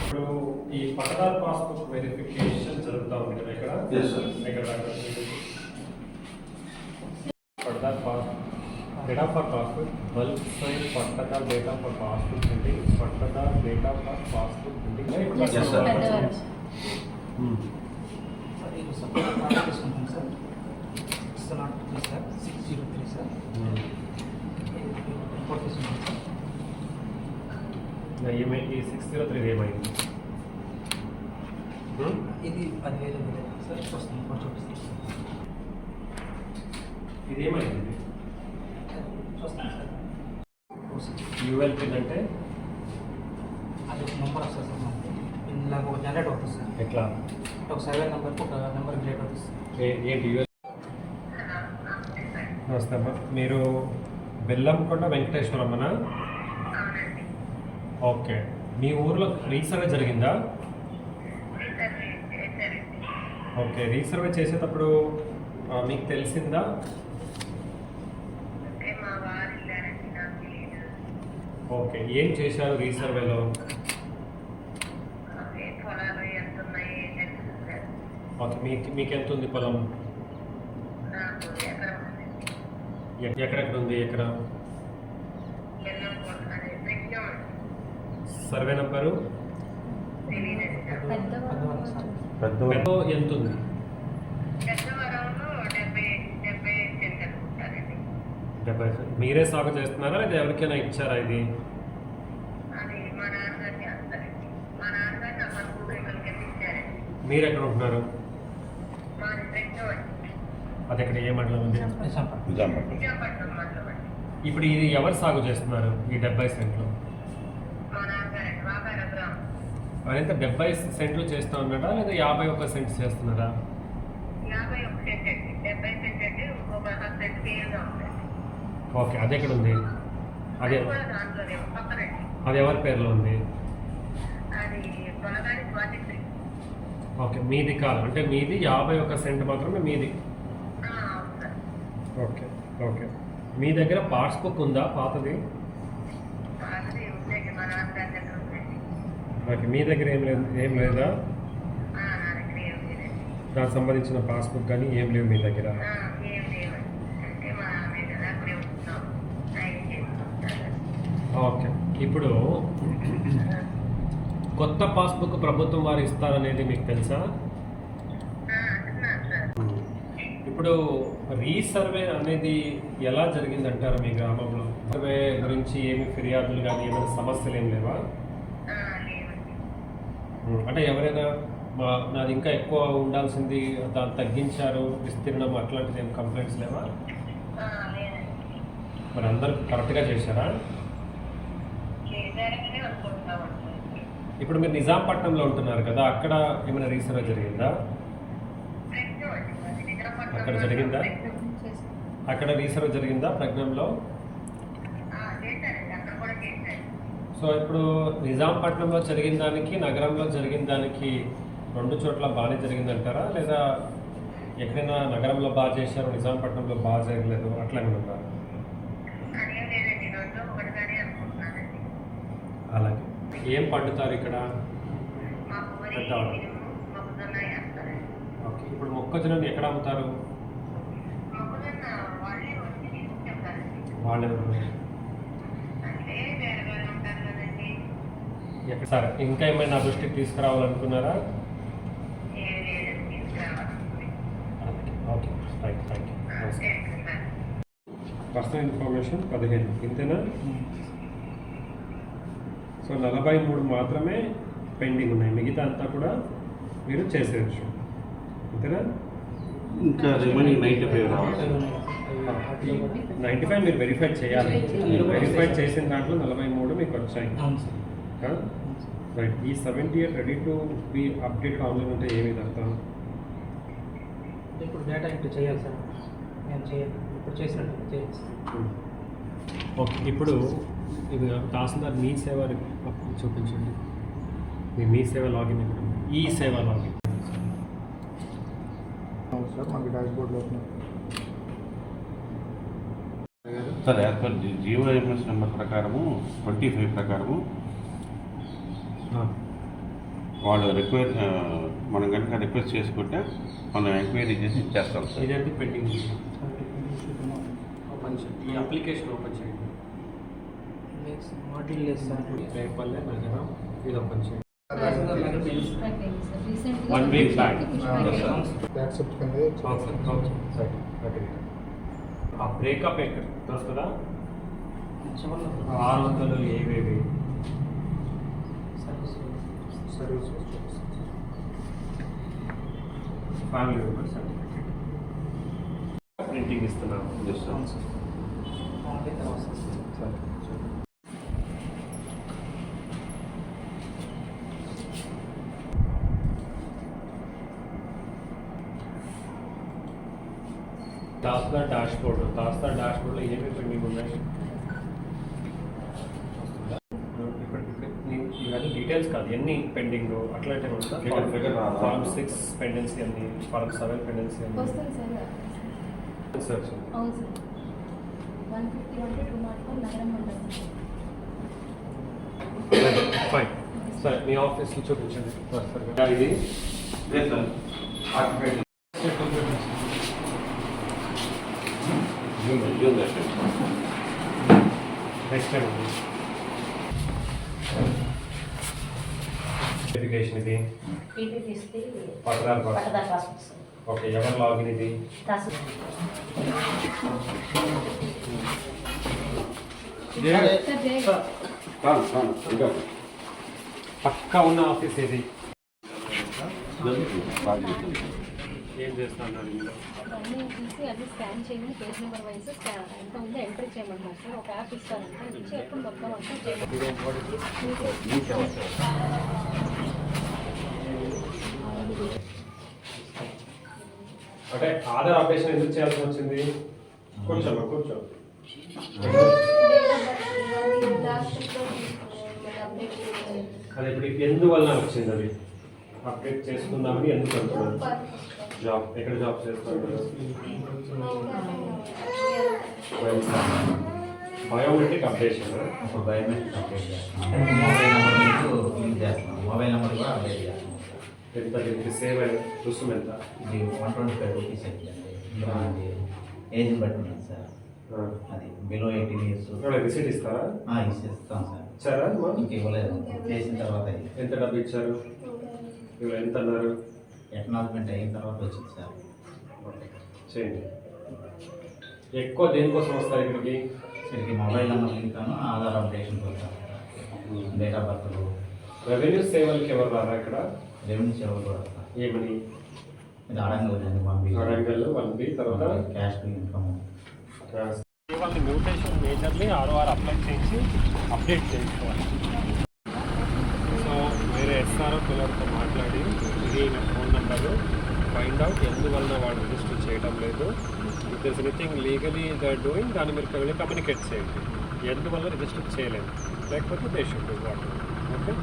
ఇప్పుడు ఈ pattadar passbook verification జరుగుతూ ఉంది కదా ఇక్కడ. ఇక్కడ pattadar pass data for passbook bulk size పట్టదా data for passbook printing పట్టదా data for passbook sir. Sir six nought three sir six zero three sir ఏమై ఈ సిక్స్ జీరో త్రీ ఏమైంది? ఇది పదివేలు సార్ వస్తుంది ఇప్పుడు చూపిస్తాం ఇది ఏమైంది చూస్తాను సార్. యూఎల్ పిన్ అంటే? అది ఒక నెంబర్ వస్తుంది సార్ మనకి. ఇందులో ఒక జనరేట్ అవుతుంది సార్. ఎట్లా? ఒక సర్వే నెంబర్కి ఒక నెంబర్ క్రియేట్ అవుతుంది సార్. ఏ- ఏంటి యూఎల్ నమస్తే అమ్మా. మీరు బెల్లంకొండ వెంకటేశ్వరమ్మనా? ఓకే. మీ ఊర్లో రీసర్వే జరిగిందా? ఓకే రీసర్వే చేసేటప్పుడు మీకు తెలిసిందా? ఓకే ఏం చేశారు రీసర్వేలో? ఓకే మీకు మీకు ఎంత ఉంది పొలం ఎక్కడెక్కడ ఉంది. ఎక్కడ సర్వే నంబరు? ఎంత ఉంది డెబ్బై మీరే సాగు చేస్తున్నారా లేదా ఎవరికైనా ఇచ్చారా ఇది? మీరు ఎక్కడ ఉంటున్నారు? అది ఎక్కడ? ఏ మండలం ఉంది? ఇప్పుడు ఇది ఎవరు సాగు చేస్తున్నారు ఈ డెబ్బై సెంట్లు? అదంతా డెబ్బై సెంట్లు చేస్తూ ఉన్నారా లేదా యాభై ఒక్క సెంట్. చేస్తున్నారా ఓకే అది ఎక్కడ ఉంది? అదే అది ఎవరి పేరులో ఉంది? ఓకే మీది కాదు. అంటే మీది యాభై ఒక్క సెంట్ మాత్రమే మీది. Okay okay. మీ దగ్గర పాస్బుక్ ఉందా పాతది అది ఉందండి మా నాన్నగారి దగ్గర ఉందండి ఓకే మీ దగ్గర ఏం లేదు ఏం లేదా? దానికి సంబంధించిన పాస్బుక్ కానీ ఏం లేవు మీ దగ్గర? ఓకే. ఇప్పుడు కొత్త పాస్బుక్ ప్రభుత్వం వారు ఇస్తారనేది మీకు తెలుసా? ఇప్పుడు రీసర్వే అనేది ఎలా జరిగిందంటారు మీ గ్రామంలో? సర్వే గురించి ఏమి ఫిర్యాదులు కానీ ఏమైనా సమస్యలు ఏం లేవా? అంటే ఎవరైనా మా నాది ఇంకా ఎక్కువ ఉండాల్సింది దాన్ని తగ్గించారు విస్తీర్ణం అట్లాంటిది ఏం కంప్లైంట్స్ లేవా? ఆ, లేదండి. మరి అందరూ కరెక్ట్గా చేశారా? ఇప్పుడు మీరు నిజాంపట్నంలో ఉంటున్నారు కదా అక్కడ ఏమైనా రీసర్వే జరిగిందా? అక్కడ జరిగిందా? అక్కడ రీసర్వే జరిగిందా ప్రజ్ఞంలో? సో ఇప్పుడు నిజాంపట్నంలో జరిగిన దానికి నగరంలో జరిగిన దానికి రెండు చోట్ల బాగానే జరిగిందంటారా? లేదా ఎక్కడైనా నగరంలో బాగా చేశారు నిజాంపట్నంలో బాగా జరగలేదు అట్లా ఏమైనా ఉందా? అదేం లేదండి రెండు ఒకటిగానే అనుకుంటున్నానండి. అలాగే. ఏం పండుతారు ఇక్కడ? మొక్కజొన్న ఓకే. ఇప్పుడు మొక్కజొన్నని ఎక్కడ అమ్ముతారు? మొక్కజొన్న వాళ్ళే వచ్చి తీసుకెళ్తారండి వాళ్ళెవరు అంటే వేరే వేరే ఉంటారు కదండి ఎక్కడ సార్? ఇంకా ఏమైనా దృష్టికి తీసుకురావాలనుకున్నారా? ఓకే రైట్ థ్యాంక్ యూ నమస్కారం thank you sir personal information పదిహేను. ఇంతేనా? సో నలభై మూడు మాత్రమే పెండింగ్ ఉన్నాయి. మిగతా అంతా కూడా మీరు చేసేయచ్చు. అంతేనా ఇంకా రిమైనింగ్ నైంటీ ఫైవ్ రావాలి. నైంటీ ఫైవ్ మీరు వెరిఫై చేయాలి. వెరిఫై చేసిన దాంట్లో నలభై మూడు మీకు వచ్చాయి. రైట్ ఈ seventy eight ready to be update online అంటే ఏమి అర్థం? ఇప్పుడు డేటా ఎంట్రీ చేయాలి సార్. నేను చేయాలి ఇప్పుడు చేసినట్టు చేయాలి. ఓకే ఇప్పుడు ఇది తహసీల్దార్ మీ సేవ చూపించండి. మీ మీ సేవ లాగిన్ ఇక్కడ. ఈ సేవ లాగిన్ అవును సార్ మనకి డాష్ బోర్డ్లో sir as per G O M S number ప్రకారము ట్వంటీ ఫైవ్ ప్రకారము వాళ్ళు రిక్వైర్ మనం కనుక రిక్వెస్ట్ చేసుకుంటే మనం ఎంక్వైరీ చేసి ఇచ్చేస్తాం సార్. ఇదేంటి పెండింగ్ ఓపెన్ చేయండి. ఈ అప్లికేషన్ ఓపెన్ చేయండి. మాడ్యూల్ లేదు సార్. నగరం ఇది ఓపెన్ చేయండి. యాక్సెప్ట్ కింద. ఆ బ్రేకప్ ఎక్కడ? దొరుకుతుందా ఆరు వందలు ఏవేవి? Service family member certificate printing ఇస్తున్నాము Yes, sir. అవును సార్ ఓన్లీ తర్వాత sir Tahsildar dashboard Tahsildar dash బోర్డ్లో ఏమేమి పెండింగ్ ఉన్నాయి ఎన్ని పెండింగ్ అట్లాంటి Figure- figure రాదా? ఫార్మ్ సిక్స్ పెండెన్సీ అన్ని ఫార్మ్ సెవెన్ పెండెన్సీ అన్ని. వస్తుంది సార్ సార్. అవును సార్. వన్ ఫిఫ్టీ అంటే టూ నాట్ ఫోర్ నగరం మండలం ఫైన్ సరే మీ ఆఫీస్లో చూపించండి. సార్ ఇది నెక్స్ట్ టైం వెరిఫికేషన్ ఇది? పట్టదారు ఓకే ఎవరు లాగిన్ ఇది? పక్కా ఉన్న ఆఫీస్ ఇది. ఏం చేస్తున్నారు ఇందులో? అన్నీ తీసి అన్ని స్కాన్ చేయమని పేజ్ నెంబర్ వైజ్ స్కాన్. ఎంత ఉందో ఎంట్రీ చేయమంటారు సార్. ఒక యాప్ ఇస్తారంటే. ఇచ్చి ఎప్పుడు మొత్తం అంతా? అంటే ఆధార్ అప్డేషన్ ఎందుకు చేయాల్సి వచ్చింది? కూర్చోమ్మా కూర్చో. అది ఇప్పుడు ఎందువల్ల వచ్చింది అది? అప్డేట్ చేసుకుందామని ఎందుకు అంటున్నారు? జాబ్ ఎక్కడ జాబ్ చేస్తున్నారు? బయోమెట్రిక్ అప్డేషన్ బయోమెట్రిక్ అప్డేట్ చేస్తాం మొబైల్ నెంబర్ చేస్తున్నాం. మొబైల్ నెంబర్ కూడా అప్డేట్ చేస్తున్నాం. ఎంత దీనికి సేవ్ అయిన రుసుము ఎంత ఇది వన్ ట్వంటీ ఫైవ్ రూపీస్ అవుతుందండి ఏజ్ బట్టి ఉంటుంది సార్. అది బిలో ఎయిటీన్ ఇయర్స్ రిసీట్ ఇస్తారా? ఇస్తాం సార్. ఇచ్చారా? ఇంక ఇవ్వలేదు. చేసిన తర్వాత ఎంత డబ్బు ఇచ్చారు? ఎంత అన్నారు? ఎకనాలజ్మెంట్ అయిన తర్వాత వచ్చింది సార్. చేయండి. ఎక్కువ దేనికోసం వస్తారు ఇక్కడికి? వీరికి మొబైల్ నెంబర్ లింక్ అను ఆధార్ అప్డేషన్ కోసం. డేట్ ఆఫ్ బర్త్లు రెవెన్యూ సేవలకి ఎవరు రారా ఇక్కడ? రెవెన్యూ సేవలు కూడా ఏమని? ఇది అడంగల్ అండి వన్ బి. అడంగల్ వన్ బి తర్వాత? క్యాష్ టు ఇన్కమ్ వాళ్ళని మ్యూటేషన్ మేజర్లీ ఆర్ఓఆర్ అప్లై చేసి అప్డేట్ చేసుకోవాలి సో వేరే ఎస్ఆర్ఓ పిల్లలతో మాట్లాడి ఇది నా ఫోన్ నెంబరు. ఫైండ్ అవుట్ ఎందువలన వాళ్ళు రిజిస్టర్ చేయడం లేదు. If this anything legally the doing దాన్ని మీరు వెళ్ళి కమ్యూనికేట్ చేయండి. ఎందువల్ల రిజిస్టర్ చేయలేదు. లేకపోతే they should do what. Okay?